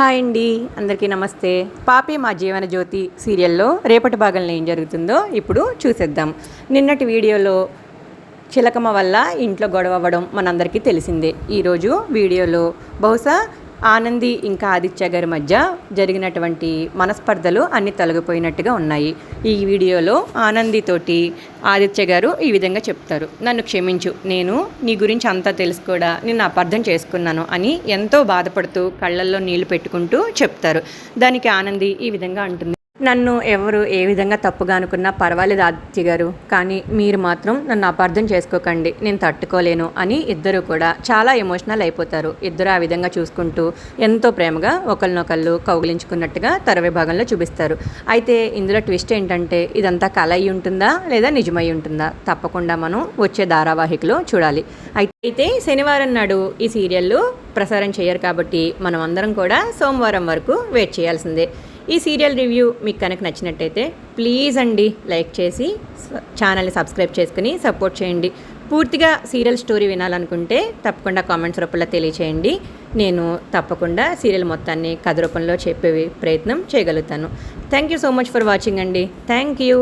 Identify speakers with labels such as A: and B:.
A: Hi అండి అందరికీ నమస్తే. పాపి మా జీవన జ్యోతి సీరియల్లో రేపటి భాగంలో ఏం జరుగుతుందో ఇప్పుడు చూసేద్దాం. నిన్నటి వీడియోలో చిలకమ్మ వల్ల ఇంట్లో గొడవ అవ్వడం మనందరికీ తెలిసిందే. ఈరోజు వీడియోలో బహుశా ఆనంది ఇంకా ఆదిత్య గారి మధ్య జరిగినటువంటి మనస్పర్ధలు అన్ని తొలగిపోయినట్టుగా ఉన్నాయి. ఈ వీడియోలో ఆనందితోటి ఆదిత్య గారు ఈ విధంగా చెప్తారు. నన్ను క్షమించు. నేను నీ గురించి అంతా తెలుసు కూడా. నిన్ను అపార్థం చేసుకున్నాను అని ఎంతో బాధపడుతూ కళ్ళల్లో నీళ్ళు పెట్టుకుంటూ చెప్తారు. దానికి ఆనంది ఈ విధంగా అంటుంది. నన్ను ఎవరు ఏ విధంగా తప్పుగా అనుకున్నా పర్వాలేదు ఆదిత్య గారు కానీ మీరు మాత్రం నన్ను అపార్థం చేసుకోకండి నేను తట్టుకోలేను అని ఇద్దరు కూడా చాలా ఎమోషనల్ అయిపోతారు. ఇద్దరు ఆ విధంగా చూసుకుంటూ ఎంతో ప్రేమగా ఒకరినొకళ్ళు కౌగిలించుకున్నట్టుగా తరవే భాగంలో చూపిస్తారు. అయితే ఇందులో ట్విస్ట్ ఏంటంటే ఇదంతా కల అయి ఉంటుందా లేదా నిజమై ఉంటుందా? తప్పకుండా మనం వచ్చే ధారావాహికలో చూడాలి. అయితే శనివారం నాడు ఈ సీరియల్ ప్రసారం చేయరు కాబట్టి మనం అందరం కూడా సోమవారం వరకు వెయిట్ చేయాల్సిందే. ఈ సీరియల్ రివ్యూ మీకు కనుక నచ్చినట్టయితే ప్లీజ్ అండి లైక్ చేసి ఛానల్ని సబ్స్క్రైబ్ చేసుకుని సపోర్ట్ చేయండి. పూర్తిగా సీరియల్ స్టోరీ వినాలనుకుంటే తప్పకుండా కామెంట్స్ రూపంలో తెలియచేయండి. నేను తప్పకుండా సీరియల్ మొత్తాన్ని కథ రూపంలో చెప్పే ప్రయత్నం చేయగలుగుతాను. Thank you so much for watching అండి. Thank you.